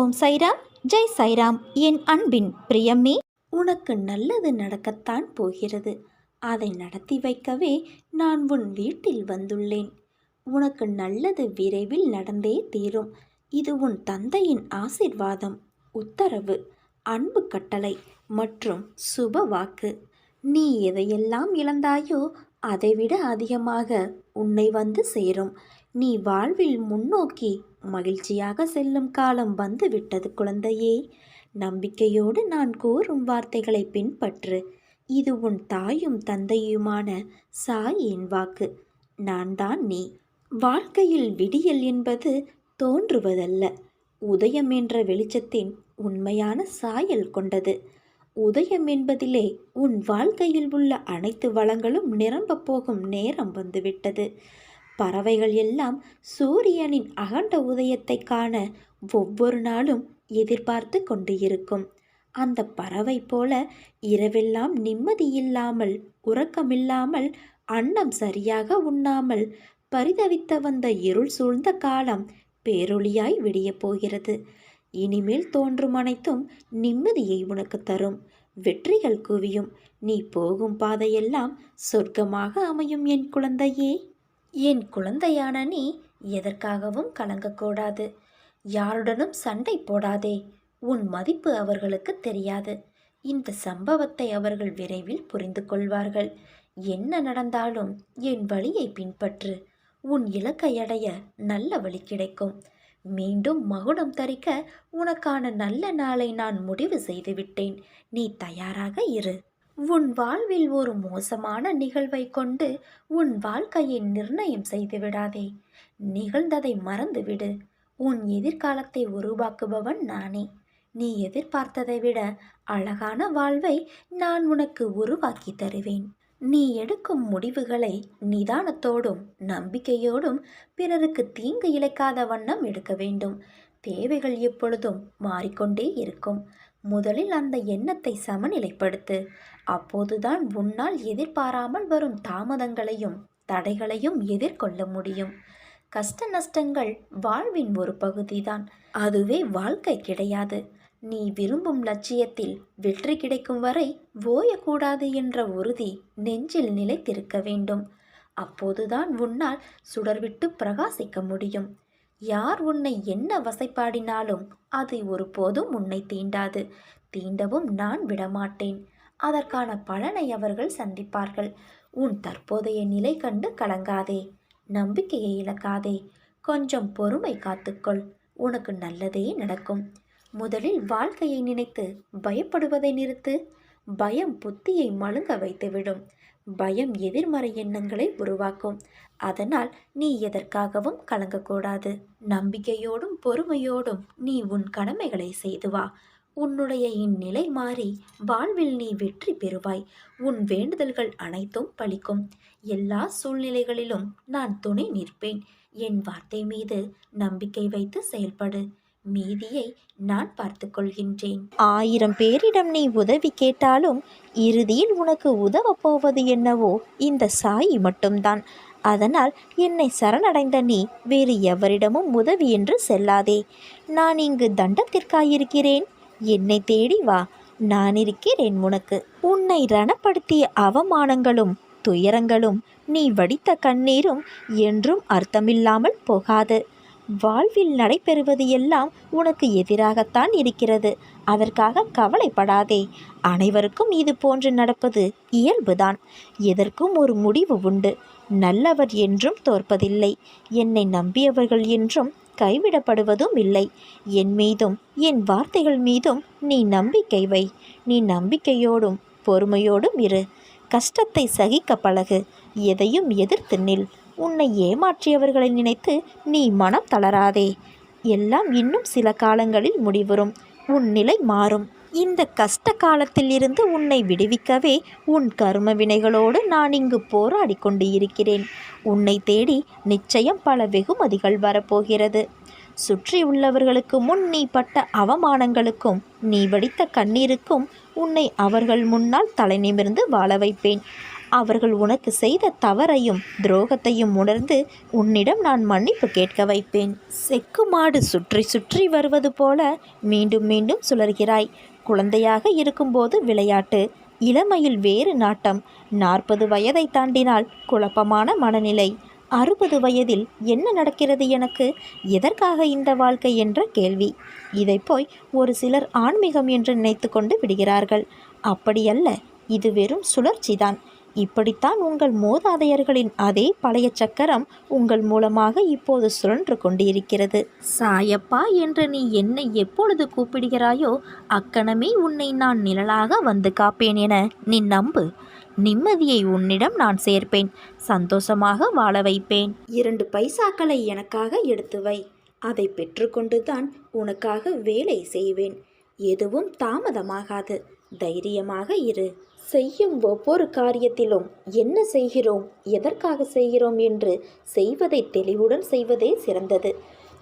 ஓம் சைராம் ஜெய் சைராம். என் அன்பின் பிரியமே உனக்கு நல்லது நடக்கத்தான் போகிறது. அதை நடத்தி வைக்கவே நான் உன் வீட்டில் வந்துள்ளேன். உனக்கு நல்லது விரைவில் நடந்தே தீரும். இது உன் தந்தையின் ஆசிர்வாதம் உத்தரவு அன்பு கட்டளை மற்றும் சுப வாக்கு. நீ எதையெல்லாம் இழந்தாயோ அதைவிட அதிகமாக உன்னை வந்து சேரும். நீ வாழ்வில் முன்னோக்கி மகிழ்ச்சியாக செல்லும் காலம் வந்து விட்டது குழந்தையே. நம்பிக்கையோடு நான் கூறும் வார்த்தைகளை பின்பற்று. இது உன் தாயும் தந்தையுமான சாயின் வாக்கு. நான் தான் நீ. வாழ்க்கையில் விடியல் என்பது தோன்றுவதல்ல. உதயம் என்ற வெளிச்சத்தின் உண்மையான சாயல் கொண்டது. உதயம் என்பதிலே உன் வாழ்க்கையில் உள்ள அனைத்து வளங்களும் நிரம்பப் போகும் நேரம் வந்துவிட்டது பறவைகள் எல்லாம் சூரியனின் அகண்ட உதயத்தை காண ஒவ்வொரு நாளும் எதிர்பார்த்து கொண்டு இருக்கும். அந்த பறவை போல இரவெல்லாம் நிம்மதியில்லாமல் உறக்கமில்லாமல் அன்னம் சரியாக உண்ணாமல் பரிதவித்த வந்த இருள் சூழ்ந்த காலம் பேரொளியாய் விடியப் போகிறது. இனிமேல் தோன்றும் அனைத்தும் நிம்மதியை உனக்கு தரும். வெற்றிகள் குவியும். நீ போகும் பாதையெல்லாம் சொர்க்கமாக அமையும் என் குழந்தையே. என் குழந்தையான நீ எதற்காகவும் கலங்கக்கூடாது. யாருடனும் சண்டை போடாதே. உன் மதிப்பு அவர்களுக்கு தெரியாது. இந்த சம்பவத்தை அவர்கள் விரைவில் புரிந்து கொள்வார்கள். என்ன நடந்தாலும் என் வழியை பின்பற்று. உன் இலக்கை அடைய நல்ல வழி கிடைக்கும். மீண்டும் மகுடம் தரிக்க உனக்கான நல்ல நாளை நான் முடிவு செய்துவிட்டேன் நீ தயாராக இரு. உன் வாழ்வில் ஒரு மோசமான நிகழ்வை கொண்டு உன் வாழ்க்கையை நிர்ணயம் செய்து விடாதே. நிகழ்ந்ததை மறந்துவிடு. உன் எதிர்காலத்தை உருவாக்குபவன் நானே. நீ எதிர்பார்த்ததை விட அழகான வாழ்வை நான் உனக்கு உருவாக்கி தருவேன். நீ எடுக்கும் முடிவுகளை நிதானத்தோடும் நம்பிக்கையோடும் பிறருக்கு தீங்கு இழைக்காத வண்ணம் எடுக்க வேண்டும். தேவைகள் எப்பொழுதும் மாறிக்கொண்டே இருக்கும். முதலில் அந்த எண்ணத்தை சமநிலைப்படுத்து. அப்போதுதான் உன்னால் எதிர்பாராமல் வரும் தாமதங்களையும் தடைகளையும் எதிர்கொள்ள முடியும். கஷ்ட நஷ்டங்கள் வாழ்வின் ஒரு பகுதிதான். அதுவே வாழ்க்கை கிடையாது. நீ விரும்பும் லட்சியத்தில் வெற்றி கிடைக்கும் வரை ஓயக்கூடாது என்ற உறுதி நெஞ்சில் நிலைத்திருக்க வேண்டும். அப்போதுதான் உன்னால் சுடர்விட்டு பிரகாசிக்க முடியும். யார் உன்னை என்ன வசைப்பாடினாலும் அது ஒருபோதும் உன்னை தீண்டாது. தீண்டவும் நான் விடமாட்டேன். அதற்கான பலனை அவர்கள் சந்திப்பார்கள். உன் தற்போதைய நிலை கண்டு கலங்காதே. நம்பிக்கையை இழக்காதே. கொஞ்சம் பொறுமை காத்துக்கொள். உனக்கு நல்லதே நடக்கும். முதலில் வாழ்க்கையை நினைத்து பயப்படுவதை நிறுத்து. பயம் புத்தியை மழுங்க வைத்துவிடும். பயம் எதிர்மறை எண்ணங்களை உருவாக்கும். அதனால் நீ எதற்காகவும் கலங்கக்கூடாது. நம்பிக்கையோடும் பொறுமையோடும் நீ உன் கடமைகளை செய்து வா. உன்னுடைய இந்நிலை மாறி வாழ்வில் நீ வெற்றி பெறுவாய். உன் வேண்டுதல்கள் அனைத்தும் பலிக்கும். எல்லா சூழ்நிலைகளிலும் நான் துணை நிற்பேன். என் வார்த்தை மீது நம்பிக்கை வைத்து செயல்படு. மீதியை நான் பார்த்து கொள்கின்றேன். ஆயிரம் பேரிடம் நீ உதவி கேட்டாலும் இறுதியில் உனக்கு உதவப் போவது என்னவோ இந்த சாயி மட்டும்தான். அதனால் என்னை சரணடைந்த நீ வேறு எவரிடமும் உதவி என்று செல்லாதே. நான் இங்கு தண்டத்திற்காயிருக்கிறேன். என்னை தேடி வா. நான் இருக்கிறேன் உனக்கு. உன்னை ரணப்படுத்திய அவமானங்களும் துயரங்களும் நீ வடித்த கண்ணீரும் என்றும் அர்த்தமில்லாமல் போகாது. வாழ்வில் நடைபெறுவது எல்லாம் உனக்கு எதிராகத்தான் இருக்கிறது. அதற்காக கவலைப்படாதே. அனைவருக்கும் இது போன்று நடப்பது இயல்புதான். எதற்கும் ஒரு முடிவு உண்டு. நல்லவர் என்றும் தோற்பதில்லை. என்னை நம்பியவர்கள் என்றும் கைவிடப்படுவதும் இல்லை. என் மீதும் என் வார்த்தைகள் மீதும் நீ நம்பிக்கை வை. நீ நம்பிக்கையோடும் பொறுமையோடும் இரு. கஷ்டத்தை சகிக்க பழகு. எதையும் எதிர்த்து நில். உன்னை ஏமாற்றியவர்களை நினைத்து நீ மனம் தளராதே. எல்லாம் இன்னும் சில காலங்களில் முடிவுறும். உன் நிலை மாறும். இந்த கஷ்ட காலத்தில் இருந்து உன்னை விடுவிக்கவே உன் கர்ம வினைகளோடு நான் இங்கு போராடி கொண்டு இருக்கிறேன். உன்னை தேடி நிச்சயம் பல வெகுமதிகள் வரப்போகிறது. சுற்றி உள்ளவர்களுக்கு முன் நீ பட்ட அவமானங்களுக்கும் நீ வடித்த கண்ணீருக்கும் உன்னை அவர்கள் முன்னால் தலை நிமிர்ந்து வாழ வைப்பேன். அவர்கள் உனக்கு செய்த தவறையும் துரோகத்தையும் உணர்ந்து உன்னிடம் நான் மன்னிப்பு கேட்க வைப்பேன். செக்கு மாடு சுற்றி சுற்றி வருவது போல மீண்டும் மீண்டும் சுழர்கிறாய் குழந்தையாக இருக்கும்போது விளையாட்டு. இளமையில் வேறு நாட்டம். நாற்பது வயதை தாண்டினால் குழப்பமான மனநிலை. அறுபது வயதில் என்ன நடக்கிறது எனக்கு? எதற்காக இந்த வாழ்க்கை என்ற கேள்வி. இதை போய் ஒரு சிலர் ஆன்மீகம் என்று நினைத்து கொண்டு விடுகிறார்கள். அப்படியல்ல இது வெறும் சுழற்சிதான். இப்படித்தான் உங்கள் மூதாதையர்களின் அதே பழைய சக்கரம் உங்கள் மூலமாக இப்போது சுழன்று கொண்டிருக்கிறது. சாயப்பா என்று நீ என்னை எப்பொழுது கூப்பிடுகிறாயோ அக்கணமே உன்னை நான் நிழலாக வந்து காப்பேன் என நீ நம்பு. நிம்மதியை உன்னிடம் நான் சேர்ப்பேன். சந்தோஷமாக வாழ வைப்பேன். இரண்டு பைசாக்களை எனக்காக எடுத்து வை. அதை பெற்றுக்கொண்டுதான் உனக்காக வேலை செய்வேன். எதுவும் தாமதமாகாது. தைரியமாக இரு. செய்யும் ஒவ்வொரு காரியத்திலும் என்ன செய்கிறோம்? எதற்காக செய்கிறோம் என்று செய்வதை தெளிவுடன் செய்வதே சிறந்தது.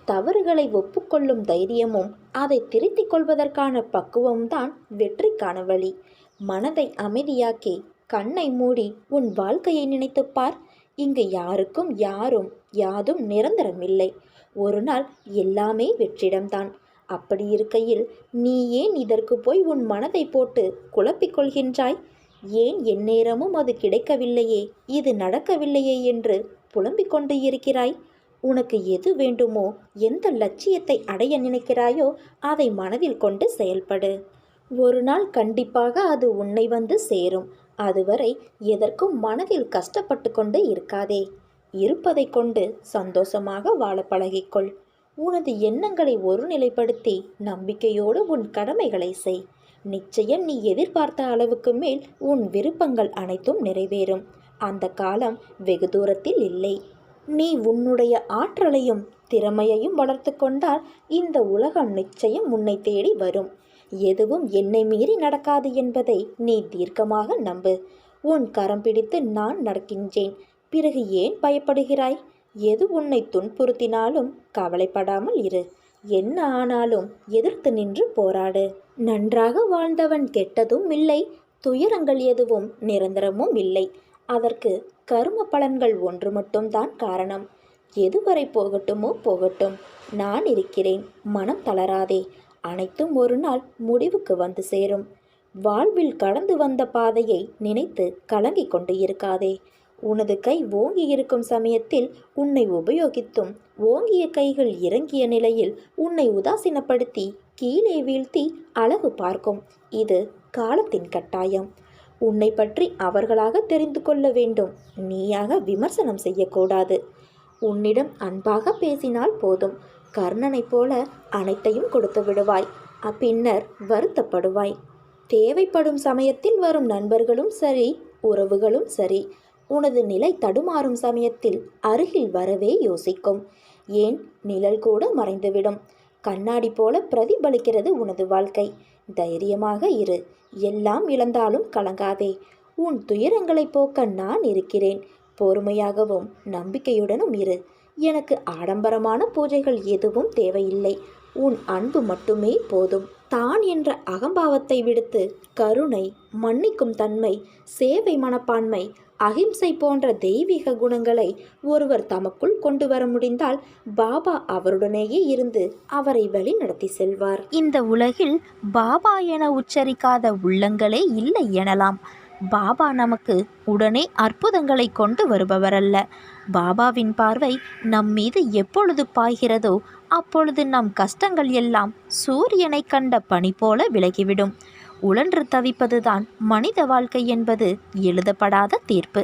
தவறுகளை ஒப்புக்கொள்ளும் தைரியமும் அதை திருத்திக் கொள்வதற்கான பக்குவம்தான் வெற்றிக்கான வழி. மனதை அமைதியாக்கி கண்ணை மூடி உன் வாழ்க்கையை நினைத்துப் பார். இங்கு யாருக்கும் யாரும் யாதும் நிரந்தரமில்லை. ஒரு நாள் எல்லாமே வெற்றிடம்தான். அப்படி இருக்கையில் நீ ஏன் இதற்கு போய் உன் மனதை போட்டு குழப்பிக் கொள்கின்றாய்? ஏன் எந்நேரமும் அது கிடைக்கவில்லையே? இது நடக்கவில்லையே என்று புலம்பிக் கொண்டு இருக்கிறாய்? உனக்கு எது வேண்டுமோ எந்த லட்சியத்தை அடைய நினைக்கிறாயோ அதை மனதில் கொண்டு செயல்படு. ஒரு நாள் கண்டிப்பாக அது உன்னை வந்து சேரும். அதுவரை எதற்கும் மனதில் கஷ்டப்பட்டு கொண்டு இருக்காதே. இருப்பதை கொண்டு சந்தோஷமாக வாழ பழகிக்கொள். உனது எண்ணங்களை ஒருநிலைப்படுத்தி நம்பிக்கையோடு உன் கடமைகளை செய். நிச்சயம் நீ எதிர்பார்த்த அளவுக்கு மேல் உன் விருப்பங்கள் அனைத்தும் நிறைவேறும். அந்த காலம் வெகு தூரத்தில் இல்லை. நீ உன்னுடைய ஆற்றலையும் திறமையையும் வளர்த்து கொண்டால் இந்த உலகம் நிச்சயம் உன்னை தேடி வரும். எதுவும் என்னை மீறி நடக்காது என்பதை நீ தீர்க்கமாக நம்பு. உன் கரம் பிடித்து நான் நடக்கின்றேன். பிறகு ஏன் பயப்படுகிறாய்? எது உன்னை துன்புறுத்தினாலும் கவலைப்படாமல் இரு. என்ன ஆனாலும் எதிர்த்து நின்று போராடு. நன்றாக வாழ்ந்தவன் கெட்டதும் இல்லை துயரங்கள் எதுவும் நிரந்தரமும் இல்லை. அதற்கு கரும பலன்கள் ஒன்று மட்டும்தான் காரணம். எதுவரை போகட்டுமோ போகட்டும். நான் இருக்கிறேன் மனம் தளராதே. அனைத்தும் ஒரு நாள் முடிவுக்கு வந்து சேரும். வாழ்வில் கடந்து வந்த பாதையை நினைத்து கலங்கிக் கொண்டு இருக்காதே. உனது கை ஓங்கி இருக்கும் சமயத்தில் உன்னை உபயோகித்தும் ஓங்கிய கைகள் இறங்கிய நிலையில் உன்னை உதாசீனப்படுத்தி கீழே வீழ்த்தி அழகு பார்க்கும். இது காலத்தின் கட்டாயம். உன்னை பற்றி அவர்களாக தெரிந்து கொள்ள வேண்டும். நீயாக விமர்சனம் செய்யக்கூடாது. உன்னிடம் அன்பாக பேசினால் போதும். கர்ணனைப் போல அனைத்தையும் கொடுத்து விடுவாய். அப்பின்னர் வருத்தப்படுவாய். தேவைப்படும் சமயத்தில் வரும் நண்பர்களும் சரி உறவுகளும் சரி. உனது நிலை தடுமாறும் சமயத்தில் அருகில் வரவே யோசிக்கும். ஏன்? நிழல் கூட மறைந்துவிடும். கண்ணாடி போல பிரதிபலிக்கிறது உனது வாழ்க்கை. தைரியமாக இரு. எல்லாம் இழந்தாலும் கலங்காதே. உன் துயரங்களை போக்க நான் இருக்கிறேன். பொறுமையாகவும் நம்பிக்கையுடனும் இரு. எனக்கு ஆடம்பரமான பூஜைகள் எதுவும் தேவையில்லை. உன் அன்பு மட்டுமே போதும். தான் என்ற அகம்பாவத்தை விடுத்து கருணை மன்னிக்கும் தன்மை சேவை மனப்பான்மை அகிம்சை போன்ற தெய்வீக குணங்களை ஒருவர் தமக்குள் கொண்டு வர முடிந்தால் பாபா அவருடனேயே இருந்து அவரை வழி நடத்தி செல்வார். இந்த உலகில் பாபா என உச்சரிக்காத உள்ளங்களே இல்லை எனலாம். பாபா நமக்கு உடனே அற்புதங்களை கொண்டு வருபவரல்ல. பாபாவின் பார்வை நம் மீது எப்பொழுது பாய்கிறதோ அப்பொழுது நம் கஷ்டங்கள் எல்லாம் சூரியனை கண்ட பனி போல விலகிவிடும். உழன்று தவிப்பதுதான் மனித வாழ்க்கை என்பது எழுதப்படாத தீர்ப்பு.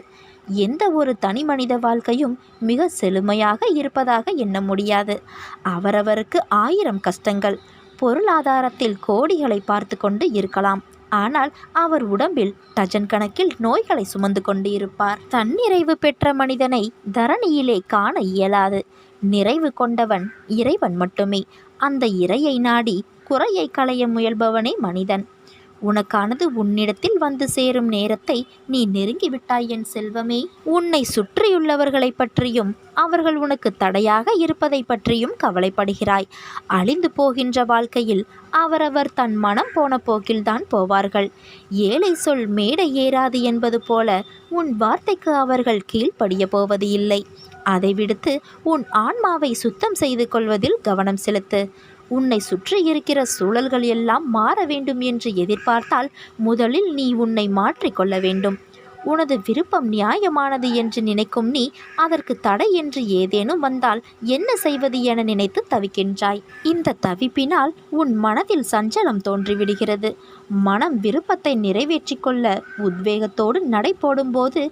எந்த ஒரு தனி மனித வாழ்க்கையும் மிக செழுமையாக இருப்பதாக எண்ண முடியாது. அவரவருக்கு ஆயிரம் கஷ்டங்கள் பொருளாதாரத்தில் கோடிகளை பார்த்து கொண்டு இருக்கலாம். ஆனால் அவர் உடம்பில் டஜன் கணக்கில் நோய்களை சுமந்து கொண்டு இருப்பார். தன்னிறைவு பெற்ற மனிதனை தரணியிலே காண இயலாது. நிறைவு கொண்டவன் இறைவன் மட்டுமே. அந்த இறையை நாடி குறையை களைய முயல்பவனே மனிதன். உனக்கானது உன்னிடத்தில் வந்து சேரும் நேரத்தை நீ நெருங்கிவிட்டாய் என் செல்வமே. உன்னை சுற்றியுள்ளவர்களைப் பற்றியும் அவர்கள் உனக்கு தடையாக இருப்பதை பற்றியும் கவலைப்படுகிறாய். அழிந்து போகின்ற வாழ்க்கையில் அவரவர் தன் மனம் போன போக்கில்தான் போவார்கள். ஏழை சொல் மேடை ஏறாது என்பது போல உன் வார்த்தைக்கு அவர்கள் கீழ்ப்படிய போவது இல்லை. அதை விடுத்து உன் ஆன்மாவை சுத்தம் செய்து கொள்வதில் கவனம் செலுத்து. உன்னை சுற்றி இருக்கிற சூழல்கள் எல்லாம் மாற வேண்டும் என்று எதிர்பார்த்தால் முதலில் நீ உன்னை மாற்றிக்கொள்ள வேண்டும். உனது விருப்பம் நியாயமானது என்று நினைக்கும் நீ அதற்கு தடை என்று ஏதேனும் வந்தால் என்ன செய்வது என நினைத்து தவிக்கின்றாய். இந்த தவிப்பினால் உன் மனதில் சஞ்சலம் தோன்றிவிடுகிறது. மனம் விருப்பத்தை நிறைவேற்றிக்கொள்ள உத்வேகத்தோடு நடை போடும்போது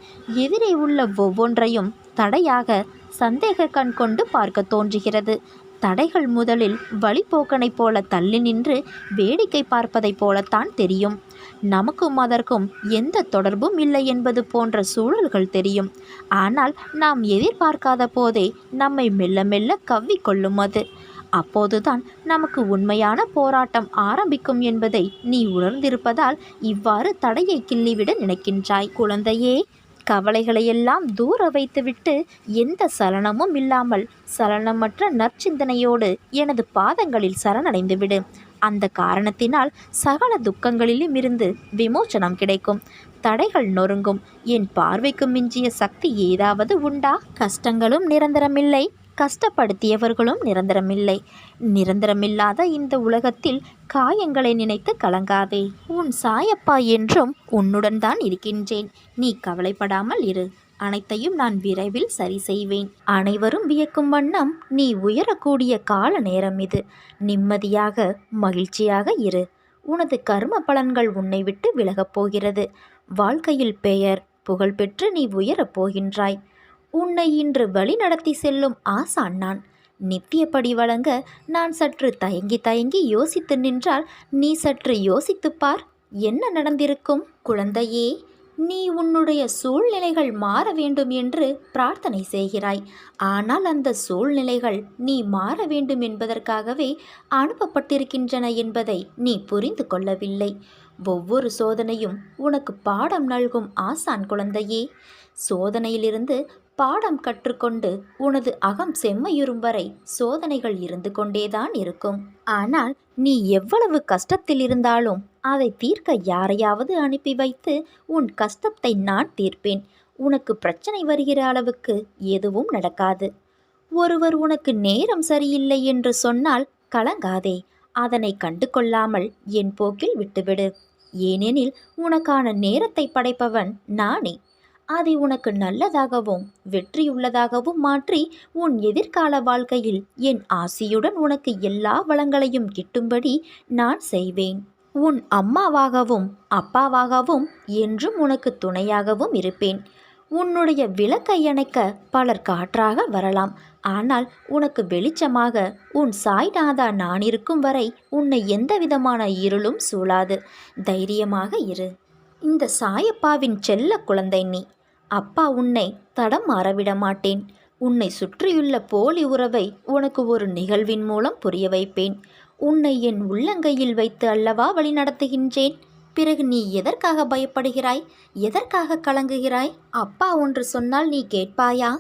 எதிரே உள்ள ஒவ்வொன்றையும் தடையாக சந்தேக கண் கொண்டு பார்க்க தோன்றுகிறது. தடைகள் முதலில் வழிபோக்கனைப் போல தள்ளி நின்று வேடிக்கை பார்ப்பதைப் போலத்தான் தெரியும். நமக்கும் அதற்கும் எந்த தொடர்பும் இல்லை என்பது போன்ற சூழல்கள் தெரியும். ஆனால் நாம் எதிர்பார்க்காத போதே நம்மை மெல்ல மெல்ல கவ்விக்கொள்ளும் அது. அப்போதுதான் நமக்கு உண்மையான போராட்டம் ஆரம்பிக்கும் என்பதை நீ உணர்ந்திருப்பதால் இவ்வாறு தடையை கிள்ளிவிட நினைக்கின்றாய் குழந்தையே. கவலைகளையெல்லாம் தூர வைத்துவிட்டு எந்த சலனமும் இல்லாமல் சலனமற்ற நற்சிந்தனையோடு எனது பாதங்களில் சரணடைந்துவிடு. அந்த காரணத்தினால் சகல துக்கங்களிலும் இருந்து விமோச்சனம் கிடைக்கும். தடைகள் நொறுங்கும். என் பார்வைக்கு மிஞ்சிய சக்தி ஏதாவது உண்டா? கஷ்டங்களும் நிரந்தரமில்லை. கஷ்டப்படுத்தியவர்களும் நிரந்தரமில்லை. நிரந்தரமில்லாத இந்த உலகத்தில் காயங்களை நினைத்து கலங்காதே. உன் சாயப்பா என்றும் உன்னுடன் தான் இருக்கின்றேன். நீ கவலைப்படாமல் இரு. அனைத்தையும் நான் விரைவில் சரி செய்வேன். அனைவரும் வியக்கும் வண்ணம் நீ உயரக்கூடிய கால நேரம் இது. நிம்மதியாக மகிழ்ச்சியாக இரு. உனது கர்ம பலன்கள் உன்னை விட்டு விலகப் போகிறது. வாழ்க்கையில் பெயர் புகழ்பெற்று நீ உயரப் போகின்றாய். உன்னை இன்று வழி நடத்தி செல்லும் ஆசான் நான் நித்தியப்படி வழங்க நான் சற்று தயங்கி தயங்கி யோசித்து நின்றால் நீ சற்று யோசித்துப் பார் என்ன நடந்திருக்கும் குழந்தையே? நீ உன்னுடைய சூழ்நிலைகள் மாற வேண்டும் என்று பிரார்த்தனை செய்கிறாய். ஆனால் அந்த சூழ்நிலைகள் நீ மாற வேண்டும் என்பதற்காகவே அனுப்பப்பட்டிருக்கின்றன என்பதை நீ புரிந்து கொள்ளவில்லை. ஒவ்வொரு சோதனையும் உனக்கு பாடம் நல்கும் ஆசான் குழந்தையே. சோதனையிலிருந்து பாடம் கற்றுக்கொண்டு உனது அகம் செம்மையுறும் வரை சோதனைகள் இருந்து கொண்டேதான் இருக்கும். ஆனால் நீ எவ்வளவு கஷ்டத்தில் இருந்தாலும் அதை தீர்க்க யாரையாவது அனுப்பி வைத்து உன் கஷ்டத்தை நான் தீர்ப்பேன். உனக்கு பிரச்சனை வருகிற அளவுக்கு எதுவும் நடக்காது. ஒருவர் உனக்கு நேரம் சரியில்லை என்று சொன்னால் கலங்காதே. அதனை கண்டு கொள்ளாமல் என் போக்கில் விட்டுவிடு. ஏனெனில் உனக்கான நேரத்தை படைப்பவன் நானே. அதை உனக்கு நல்லதாகவும் வெற்றியுள்ளதாகவும் மாற்றி உன் எதிர்கால வாழ்க்கையில் என் ஆசியுடன் உனக்கு எல்லா வளங்களையும் கிட்டும்படி நான் செய்வேன். உன் அம்மாவாகவும் அப்பாவாகவும் என்றும் உனக்கு துணையாகவும் இருப்பேன். உன்னுடைய விளக்கை அணைக்க பலர் காற்றாக வரலாம். ஆனால் உனக்கு வெளிச்சமாக உன் சாய்நாதா நான் இருக்கும் வரை உன்னை எந்தவிதமான இருளும் சூழாது. தைரியமாக இரு. இந்த சாயப்பாவின் செல்ல குழந்தை நீ. அப்பா உன்னை தடம் மாறவிட மாட்டேன். உன்னை சுற்றியுள்ள போலி உறவை உனக்கு ஒரு நிகழ்வின் மூலம் புரிய வைப்பேன். உன்னை என் உள்ளங்கையில் வைத்து அல்லவா வழி நடத்துகின்றேன்? பிறகு நீ எதற்காக பயப்படுகிறாய்? எதற்காக கலங்குகிறாய்? அப்பா ஒன்று சொன்னால் நீ கேட்பாயா?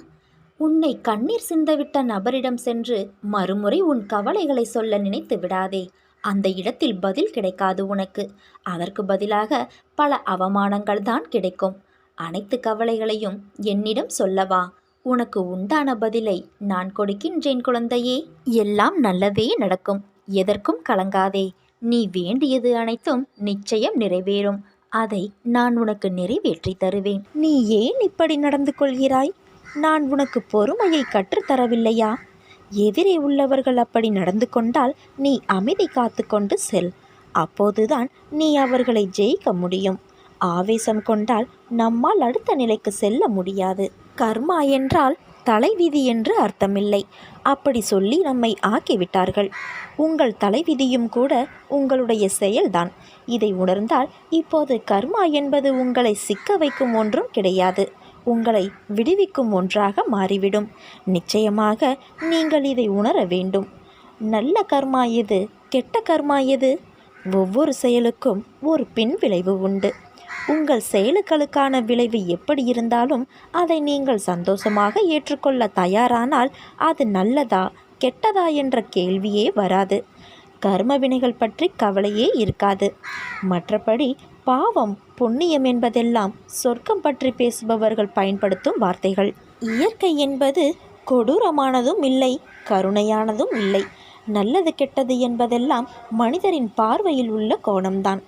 உன்னை கண்ணீர் சிந்தவிட்ட நபரிடம் சென்று மறுமுறை உன் கவலைகளை சொல்ல நினைத்து விடாதே. அந்த இடத்தில் பதில் கிடைக்காது உனக்கு. அதற்கு பதிலாக பல அவமானங்கள் தான் கிடைக்கும். அனைத்து கவலைகளையும் என்னிடம் சொல்லவா? உனக்கு உண்டான பதிலை நான் கொடுக்கின்றேன் குழந்தையே. எல்லாம் நல்லதே நடக்கும். எதற்கும் கலங்காதே. நீ வேண்டியது அனைத்தும் நிச்சயம் நிறைவேறும். அதை நான் உனக்கு நிறைவேற்றி தருவேன். நீ ஏன் இப்படி நடந்து கொள்கிறாய்? நான் உனக்கு பொறுமையை கற்றுத்தரவில்லையா எதிரே உள்ளவர்கள் அப்படி நடந்து கொண்டால் நீ அமைதி காத்து கொண்டு செல். அப்போதுதான் நீ அவர்களை ஜெயிக்க முடியும். ஆவேசம் கொண்டால் நம்மால் அடுத்த நிலைக்கு செல்ல முடியாது. கர்மா என்றால் தலைவிதி என்று அர்த்தமில்லை. அப்படி சொல்லி நம்மை ஆக்கிவிட்டார்கள். உங்கள் தலைவிதியும் கூட உங்களுடைய செயல்தான். இதை உணர்ந்தால் இப்போது கர்மா என்பது உங்களை சிக்க வைக்கும் ஒன்றும் கிடையாது. உங்களை விடுவிக்கும் ஒன்றாக மாறிவிடும். நிச்சயமாக நீங்கள் இதை உணர வேண்டும். நல்ல கர்மா எது? கெட்ட கர்மா எது? ஒவ்வொரு செயலுக்கும் ஒரு பின் விளைவு உண்டு. உங்கள் செயலுக்களுக்கான விளைவு எப்படி இருந்தாலும் அதை நீங்கள் சந்தோஷமாக ஏற்றுக்கொள்ள தயாரானால் அது நல்லதா கெட்டதா என்ற கேள்வியே வராது. கர்ம வினைகள் பற்றி கவலையே இருக்காது. மற்றபடி பாவம் புண்ணியம் என்பதெல்லாம் சொர்க்கம் பற்றி பேசுபவர்கள் பயன்படுத்தும் வார்த்தைகள். இயற்கை என்பது கொடூரமானதும் இல்லை கருணையானதும் இல்லை. நல்லது கெட்டது என்பதெல்லாம் மனிதரின் பார்வையில் உள்ள கோணம்தான்.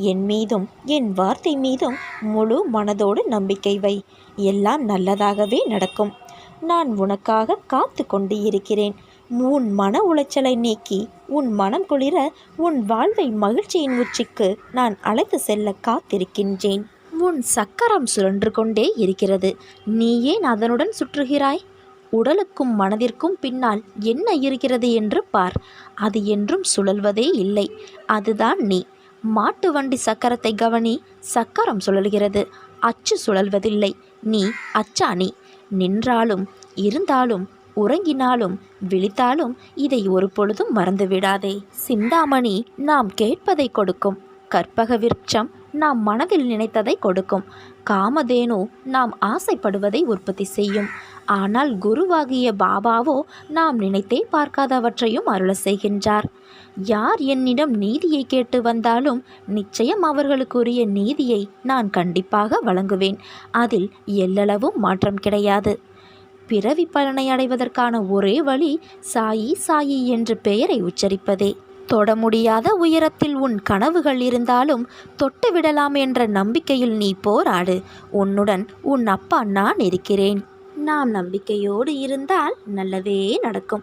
என் மீதும் என் வார்த்தை மீதும் முழு மனதோடு நம்பிக்கை வை. எல்லாம் நல்லதாகவே நடக்கும். நான் உனக்காக காத்து கொண்டு இருக்கிறேன். உன் மன உளைச்சலை நீக்கி உன் மனம் குளிர உன் வாழ்வை மகிழ்ச்சியின் உச்சிக்கு நான் அழைத்து செல்ல காத்திருக்கின்றேன். உன் சக்கரம் சுழன்று கொண்டே இருக்கிறது. நீ ஏன் அதனுடன் சுற்றுகிறாய். உடலுக்கும் மனதிற்கும் பின்னால் என்ன இருக்கிறது என்று பார். அது என்றும் சுழல்வதே இல்லை. அதுதான் நீ. மாட்டு வண்டி சக்கரத்தை கவனி சக்கரம் சுழல்கிறது. அச்சு சுழல்வதில்லை. நீ அச்சாணி. நின்றாலும் இருந்தாலும் உறங்கினாலும் விழித்தாலும் இதை ஒரு பொழுதும் மறந்துவிடாதே. சிந்தாமணி நாம் கேட்பதை கொடுக்கும். கற்பக விருட்சம் நாம் மனதில் நினைத்ததை கொடுக்கும். காமதேனு நாம் ஆசைப்படுவதை உற்பத்தி செய்யும். ஆனால் குருவாகிய பாபாவோ நாம் நினைத்தே பார்க்காதவற்றையும் அருள செய்கின்றார் யார் என்னிடம் நீதியை கேட்டு வந்தாலும் நிச்சயம் அவர்களுக்குரிய நீதியை நான் கண்டிப்பாக வழங்குவேன். அதில் எல்லளவும் மாற்றம் கிடையாது. பிறவி பலனை அடைவதற்கான ஒரே வழி சாயி சாயி என்று பெயரை உச்சரிப்பதே. தொட முடியாத உயரத்தில் உன் கனவுகள் இருந்தாலும் தொட்டு விடலாம் என்ற நம்பிக்கையில் நீ போராடு. உன்னுடன் உன் அப்பா நான் இருக்கிறேன். நாம் நம்பிக்கையோடு இருந்தால் நல்லதே நடக்கும்.